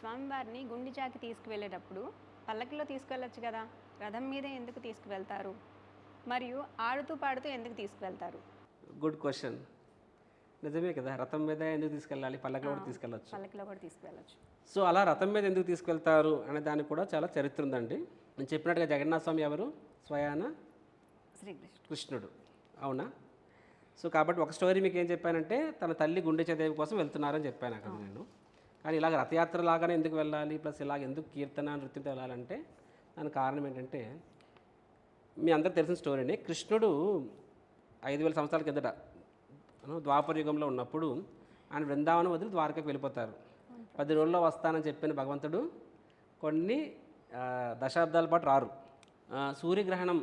స్వామివారిని గుండిచాకి తీసుకువెళ్ళేటప్పుడు పల్లకిలో తీసుకువెళ్ళొచ్చు కదా రథం మీద ఎందుకు తీసుకువెళ్తారు? మరియు ఆడుతూ పాడుతూ ఎందుకు తీసుకువెళ్తారు? గుడ్ క్వశ్చన్ నిజమే కదా రథం మీద ఎందుకు తీసుకెళ్ళాలి? పల్లకిలో కూడా తీసుకెళ్ళచ్చు. పల్లకిలో కూడా తీసుకువెళ్ళొచ్చు. సో అలా రథం మీద ఎందుకు తీసుకెళ్తారు అనే దానికి కూడా చాలా చరిత్ర ఉందండి. నేను చెప్పినట్టుగా జగన్నాథ స్వామి ఎవరు? స్వయాన శ్రీకృష్ణ కృష్ణుడు. అవునా? సో కాబట్టి ఒక స్టోరీ మీకు ఏం చెప్పానంటే తన తల్లి గుండెచదేవి కోసం వెళ్తున్నారని చెప్పాను అక్కడ నేను. కానీ ఇలాగ రథయాత్ర లాగానే ఎందుకు వెళ్ళాలి? ప్లస్ ఇలాగ ఎందుకు కీర్తన నృత్యంతో వెళ్ళాలంటే దానికి కారణం ఏంటంటే మీ అందరికి తెలిసిన స్టోరీని కృష్ణుడు ఐదు వేల సంవత్సరాల కిందట ద్వాపర యుగంలో ఉన్నప్పుడు ఆయన బృందావనం వదిలి ద్వారకకు వెళ్ళిపోతారు. పది రోజుల్లో వస్తానని చెప్పిన భగవంతుడు కొన్ని దశాబ్దాల పాటు రారు. సూర్యగ్రహణం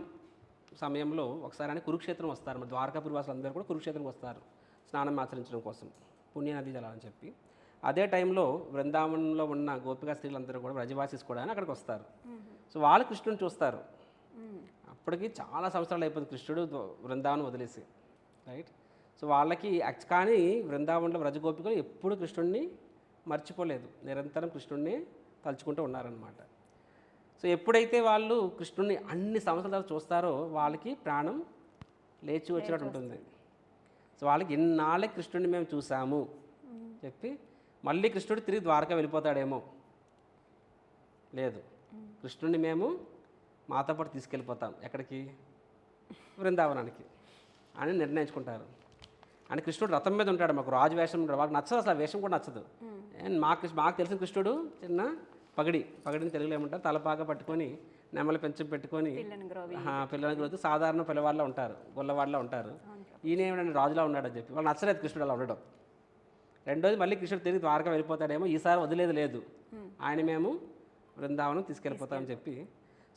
సమయంలో ఒకసారి ఆయన కురుక్షేత్రం వస్తారు. ద్వారకాపురి వాసులు అందరూ కూడా కురుక్షేత్రం వస్తారు స్నానం ఆచరించడం కోసం. పుణ్యనది జలాలని చెప్పి. అదే టైంలో బృందావనంలో ఉన్న గోపికా స్త్రీలందరూ కూడా బ్రజవాసిస్ కూడా అక్కడికి వస్తారు. సో వాళ్ళు కృష్ణుని చూస్తారు. అప్పటికి చాలా సంవత్సరాలు అయిపోయింది కృష్ణుడు ద్వా- బృందావనం వదిలేసి రైట్? సో వాళ్ళకి కానీ బృందావనంలో వ్రజగోపికలు ఎప్పుడు కృష్ణుడిని మర్చిపోలేదు. నిరంతరం కృష్ణుడిని తలుచుకుంటూ ఉన్నారనమాట సో ఎప్పుడైతే వాళ్ళు కృష్ణుడిని అన్ని సంవత్సరాలు చూస్తారో వాళ్ళకి ప్రాణం లేచి వచ్చినట్టు ఉంటుంది. సో వాళ్ళకి ఇన్నాళ్ళకి కృష్ణుడిని మేము చూసాము. చెప్పి మళ్ళీ కృష్ణుడు తిరిగి ద్వారకా వెళ్ళిపోతాడేమో. లేదు. కృష్ణుడిని మేము మాతో పాటు తీసుకెళ్ళిపోతాం. ఎక్కడికి? బృందావనానికి అని నిర్ణయించుకుంటారు. అని కృష్ణుడు రథం మీద ఉంటాడు. మాకు రాజు వేషం ఉంటాడు వాళ్ళకి నచ్చదు అసలు వేషం కూడా నచ్చదు. అండ్ మాకు మాకు తెలిసిన కృష్ణుడు చిన్న పగడి పగడిని తెలుగులో ఏమంటారు? తలపాక పట్టుకొని నెమలి పెంచం పెట్టుకొని పిల్లలకి రోజు సాధారణ పిల్లవాళ్ళ ఉంటారు. గొల్లవాళ్ళ ఉంటారు. ఈయన ఏమిటంటే రాజులా ఉన్నాడని చెప్పి. వాళ్ళు నచ్చలేదు కృష్ణుడు అలా ఉండడం. రెండోది మళ్ళీ కృష్ణుడు తిరిగి ద్వారకా వెళ్ళిపోతాడేమో ఈసారి వదిలేదు లేదు. ఆయన మేము బృందావనం తీసుకెళ్ళిపోతామని చెప్పి.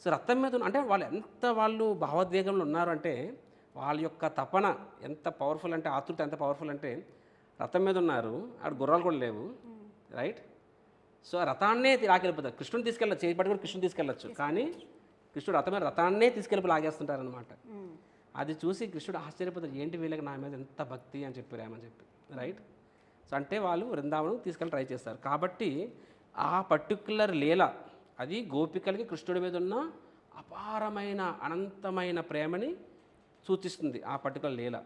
సో రథం మీద అంటే వాళ్ళు ఎంత వాళ్ళు భావోద్వేగంలో ఉన్నారు అంటే వాళ్ళ యొక్క తపన ఎంత పవర్ఫుల్ అంటే ఆతృత ఎంత పవర్ఫుల్ అంటే రథం మీద ఉన్నారు ఆడ గుర్రాలు కూడా లేవు. రైట్ సో రథాన్నే లాకెళ్ళిపోతారు కృష్ణుని తీసుకెళ్ళచ్చు చేపట్టి కూడా కృష్ణుని తీసుకెళ్ళచ్చు. కానీ కృష్ణుడు రథం మీద రథాన్నే తీసుకెళ్ళి లాగేస్తుంటారనమాట అది చూసి కృష్ణుడు ఆశ్చర్యపోతాడు. ఏంటి వీళ్ళకి నా మీద ఎంత భక్తి? అని చెప్పి ప్రేమ అని చెప్పి. రైట్ సో అంటే వాళ్ళు వృందావనం తీసుకెళ్ళి ట్రై చేస్తారు. కాబట్టి ఆ పర్టికులర్ లీల అది గోపికలకి కృష్ణుడి మీద ఉన్న అపారమైన అనంతమైన ప్రేమని సూచిస్తుంది ఆ పర్టికులర్ లీల.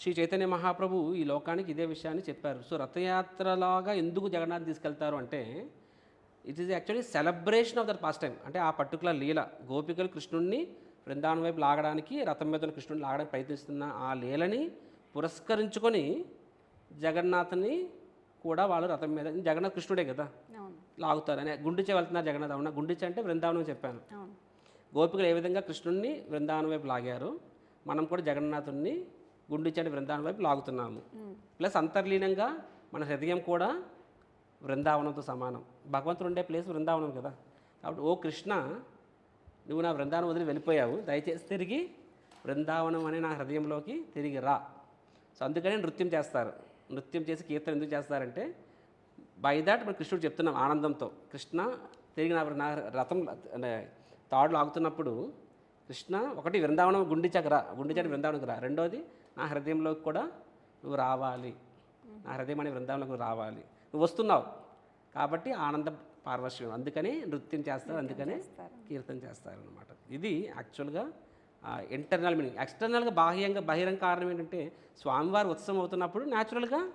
శ్రీ చైతన్య మహాప్రభు ఈ లోకానికి ఇదే విషయాన్ని చెప్పారు. సో రథయాత్రలాగా ఎందుకు జగన్నాథ్ తీసుకెళ్తారు అంటే it is actually celebration of that past time అంటే ఆ పర్టికులర్ లీల గోపికలు కృష్ణుడిని బృందావనం వైపు లాగడానికి రథం మీద కృష్ణుడిని లాగడానికి ప్రయత్నిస్తున్న ఆ లీలని పురస్కరించుకొని జగన్నాథ్ని కూడా వాళ్ళు రథం మీద జగన్నాథ్ కృష్ణుడే కదా? అవును. లాగుతారు. అని గుండిచే వెళ్తున్నారు జగన్నాథ్. అవునా? గుండిచే అంటే బృందావనం చెప్పాను. గోపికలు ఏ విధంగా కృష్ణుడిని బృందావనం వైపు లాగారు? మనం కూడా జగన్నాథుడిని గుండిచండి బృందావనం వైపు లాగుతున్నాము. ప్లస్ అంతర్లీనంగా మన హృదయం కూడా బృందావనంతో సమానం. భగవంతుడు ఉండే ప్లేస్ బృందావనం కదా? కాబట్టి ఓ కృష్ణ నువ్వు నా బృందావనం వదిలి వెళ్ళిపోయావు. దయచేసి తిరిగి బృందావనం అనే నా హృదయంలోకి తిరిగి రా. సో అందుకనే నృత్యం చేస్తారు. నృత్యం చేసి కీర్తన ఎందుకు చేస్తారంటే బై దాట్ మన కృష్ణుడు చెప్తున్నాం ఆనందంతో. కృష్ణ తిరిగి నా నా రథం అంటే తాడు లాగుతున్నప్పుడు కృష్ణ ఒకటి బృందావనం గుండిచాక రా గుండిచాక బృందావనంకి రా. రెండోది నా హృదయంలోకి కూడా నువ్వు రావాలి. నా హృదయం అనే బృందావనంలోకి రావాలి. నువ్వు వస్తున్నావు. కాబట్టి ఆనంద పార్వశ్యం. అందుకని నృత్యం చేస్తారు అందుకనే కీర్తన చేస్తారు అనమాట ఇది యాక్చువల్గా ఇంటర్నల్ మీనింగ్ ఎక్స్టర్నల్గా బాహ్యంగా బహిరంగ కారణం ఏంటంటే స్వామివారి ఉత్సవం అవుతున్నప్పుడు న్యాచురల్గా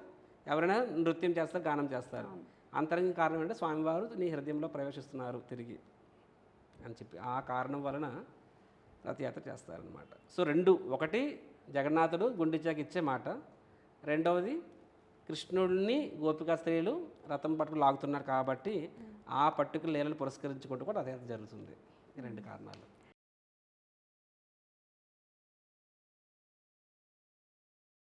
ఎవరైనా నృత్యం చేస్తారు గానం చేస్తారు. అంతరంగ కారణం ఏంటంటే స్వామివారు నీ హృదయంలో ప్రవేశిస్తున్నారు తిరిగి అని చెప్పి. ఆ కారణం వలన రథయాత్ర చేస్తారనమాట సో రెండు. ఒకటి జగన్నాథుడు గుండిచాకి ఇచ్చే మాట. రెండవది కృష్ణుడిని గోపికా స్త్రీలు రథం పట్టుకు లాగుతున్నారు కాబట్టి ఆ పట్టుకు లీలను పురస్కరించుకుంటూ కూడా రథయాత్ర జరుగుతుంది. ఈ రెండు కారణాలు.